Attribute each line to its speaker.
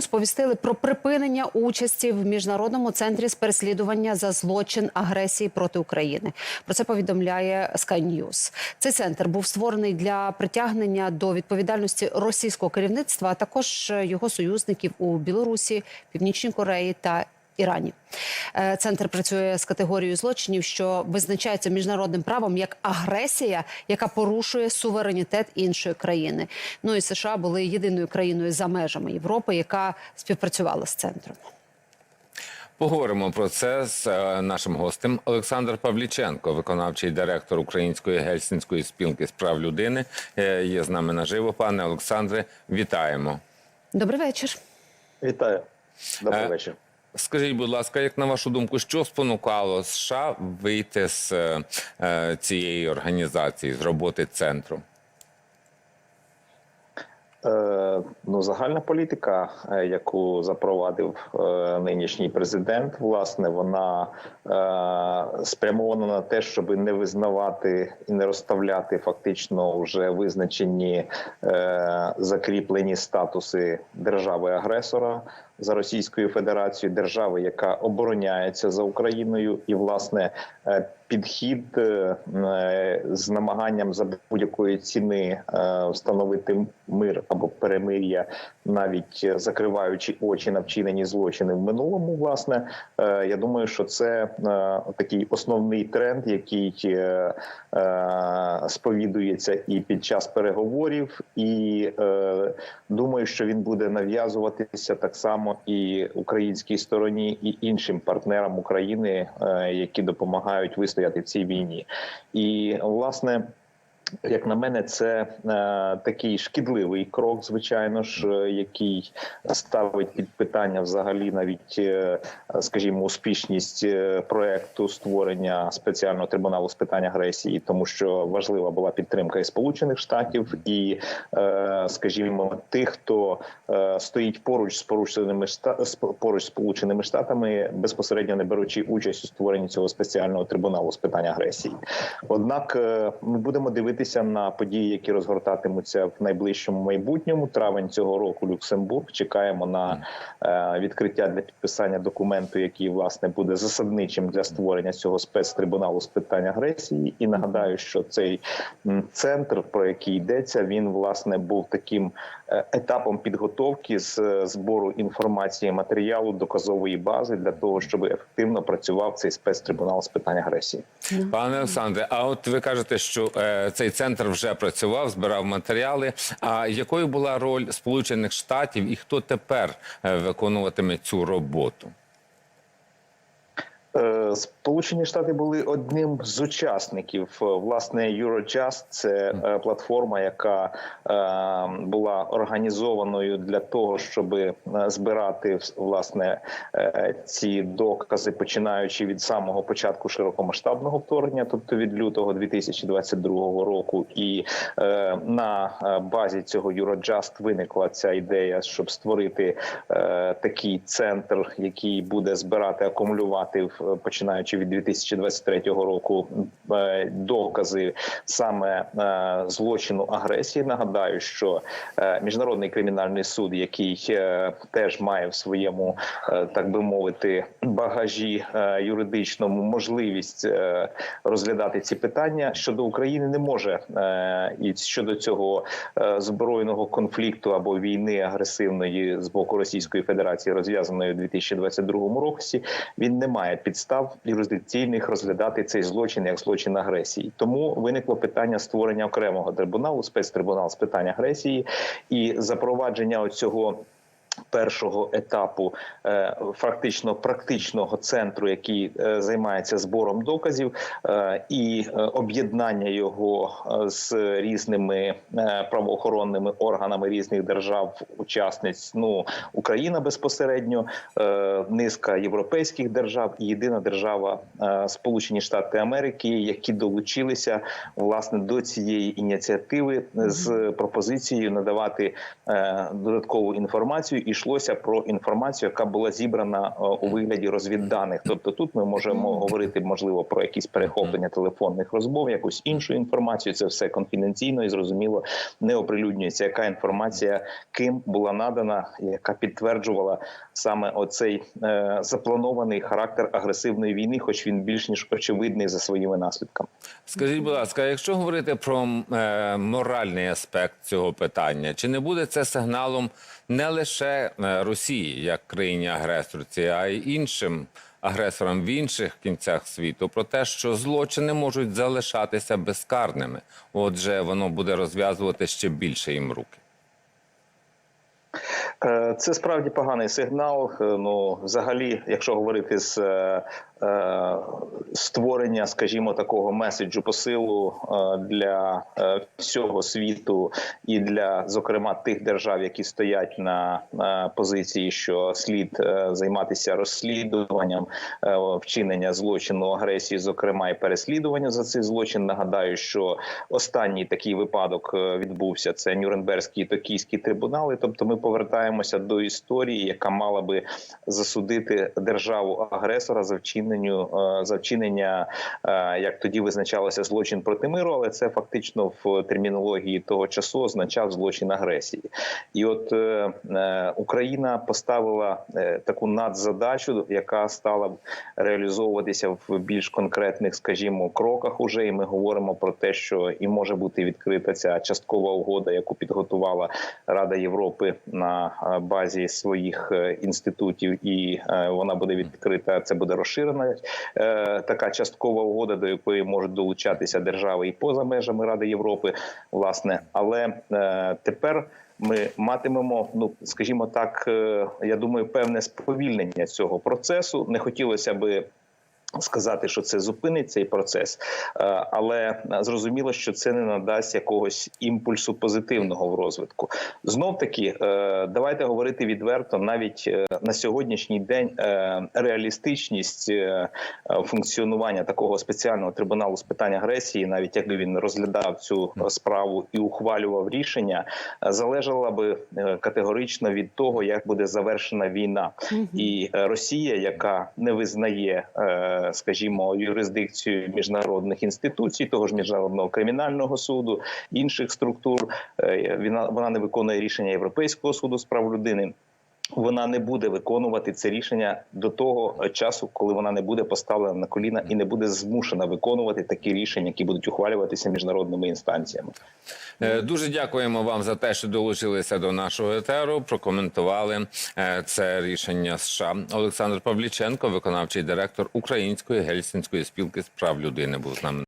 Speaker 1: Сповістили про припинення участі в міжнародному центрі з переслідування за злочин агресії проти України. Про це повідомляє Sky News. Цей центр був створений для притягнення до відповідальності російського керівництва, а також його союзників у Білорусі, Північній Кореї та Ірані. Е, Центр працює з категорією злочинів, що визначається міжнародним правом як агресія, яка порушує суверенітет іншої країни. Ну і США були єдиною країною за межами Європи, яка співпрацювала з центром.
Speaker 2: Поговоримо про це з е, нашим гостем Олександр Павліченко, виконавчий директор Української гельсінської спілки з прав людини. Е, Є з нами наживо. Пане Олександре, вітаємо.
Speaker 1: Добрий вечір.
Speaker 3: Вітаю. Добрий вечір.
Speaker 2: Скажіть, будь ласка, як на вашу думку, що спонукало США вийти з е, е, цієї організації, з роботи центру?
Speaker 3: Е, ну, загальна політика, яку запровадив нинішній президент, власне, вона спрямована на те, щоб не визнавати і не розставляти фактично вже визначені закріплені статуси держави-агресора за Російською Федерацією, держави, яка обороняється за Україною, і власне е, підхід е, е, з намаганням за будь-якої ціни встановити мир або перемир'я, навіть е, закриваючи очі на вчинені злочини в минулому. Власне, е, я думаю, що це е, такий основний тренд, який сповідується і під час переговорів, і думаю, що він буде нав'язуватися так само і українській стороні, і іншим партнерам України, які допомагають вистояти в цій війні. І власне. Як на мене, це е, такий шкідливий крок, звичайно ж, е, який ставить під питання взагалі навіть, е, скажімо, успішність е, проекту створення спеціального трибуналу з питань агресії, тому що важлива була підтримка і Сполучених Штатів, і, е, скажімо, тих, хто е, стоїть поруч з порушеними поруч з Сполученими Штатами, безпосередньо не беручи участь у створенні цього спеціального трибуналу з питань агресії. Однак е, ми будемо дивитися на події, які розгортатимуться в найближчому майбутньому. Травень цього року Люксембург. Чекаємо на е, відкриття для підписання документу, який власне буде засадничим для створення цього спецтрибуналу з питань агресії. І нагадаю, що цей центр, про який йдеться, він власне був таким е, етапом підготовки з е, збору інформації, матеріалу, доказової бази для того, щоб ефективно працював цей спецтрибунал з питань агресії.
Speaker 2: Пане Олександре, а от ви кажете, що е, цей центр вже працював, збирав матеріали. А якою була роль Сполучених Штатів і хто тепер е, виконуватиме цю роботу?
Speaker 3: Сполучені Штати були одним з учасників е, власне Eurojust – це е, платформа, яка е, була організованою для того, щоб збирати власне ці докази, починаючи від самого початку широкомасштабного вторгнення, тобто від лютого 2022 року, і на базі цього Eurojust виникла ця ідея, щоб створити такий центр, який буде збирати акумулювати в починаючи від 2023 року е, докази саме е, злочину агресії. Нагадаю, що е, міжнародний кримінальний суд, який теж має в своєму, так би мовити, багажі юридичному можливість розглядати ці питання щодо України, не може і щодо цього збройного конфлікту або війни агресивної з боку Російської Федерації, розв'язаної у 2022 році, він не має підстав юрисдикційних розглядати цей злочин як злочин агресії. Тому виникло питання створення окремого трибуналу, спецтрибунал з питань агресії і запровадження оцього. Першого етапу е, фактично практичного центру, який е, займається збором доказів, е, і об'єднання його з різними правоохоронними органами різних держав-учасниць. Ну Україна безпосередньо, низка європейських держав і єдина держава Сполучені Штати Америки, які долучилися власне до цієї ініціативи з пропозицією надавати додаткову інформацію йшлося про інформацію, яка була зібрана е, у вигляді розвідданих. Тобто, тут ми можемо говорити можливо про якісь перехоплення телефонних розмов, якусь іншу інформацію. Це все конфіденційно і зрозуміло не оприлюднюється. Яка інформація ким була надана, яка підтверджувала саме оцей е, запланований характер агресивної війни, хоч він більш ніж очевидний за своїми наслідками.
Speaker 2: Скажіть, будь ласка, якщо говорити про е, моральний аспект цього питання, чи не буде це сигналом не лише е, Росії як країні агресорці, а й іншим агресорам в інших кінцях світу про те, що злочини можуть залишатися безкарними? Отже, воно буде розв'язувати ще більше їм руки.
Speaker 3: Е, Це справді поганий сигнал. Е, Ну, взагалі, якщо говорити з створення, скажімо, такого меседжу посилу е, для е, всього світу і для, зокрема, тих держав, які стоять на е, позиції, що слід е, займатися розслідуванням е, вчинення злочину агресії, зокрема і переслідування за цей злочин. Нагадаю, що останній такий випадок е, відбувся. Це Нюрнберзький і Токійський трибунали. Тобто, ми повертаємося до історії, яка мала би засудити державу агресора за вчиненню е, за вчинення, е, як тоді визначалося злочин проти миру, але це фактично в термінології того часу означав злочин агресії. І от е, Україна поставила таку надзадачу, яка стала реалізовуватися в більш конкретних, скажімо, кроках. Уже і ми говоримо про те, що і може бути відкрита ця часткова угода, яку підготувала Рада Європи на базі своїх інститутів, і вона буде відкрита. Це буде розширена е, така часткова угода, до якої можуть долучатися держави і поза межами Ради Європи, власне. Але е, тепер ми матимемо, ну скажімо так, е, я думаю, певне сповільнення цього процесу. Не хотілося би. Сказати, що це зупинить цей процес, Е, але зрозуміло, що це не надасть якогось імпульсу позитивного в розвитку. Знов таки, е, давайте говорити відверто, навіть е, на сьогоднішній день реалістичність функціонування такого спеціального трибуналу з питань агресії, навіть якби він розглядав цю справу і ухвалював рішення, залежала би категорично від того, як буде завершена війна, і Росія, яка не визнає, скажімо, юрисдикцію міжнародних інституцій, того ж міжнародного кримінального суду, інших структур, е, вона не виконує рішення Європейського суду з прав людини. Вона не буде виконувати це рішення до того часу, коли вона не буде поставлена на коліна і не буде змушена виконувати такі рішення, які будуть ухвалюватися міжнародними інстанціями.
Speaker 2: Е, Дуже дякуємо вам за те, що долучилися до нашого етеру. Прокоментували е, це рішення США. Олександр Павліченко, виконавчий директор Української гельсінської спілки з прав людини, був з нами.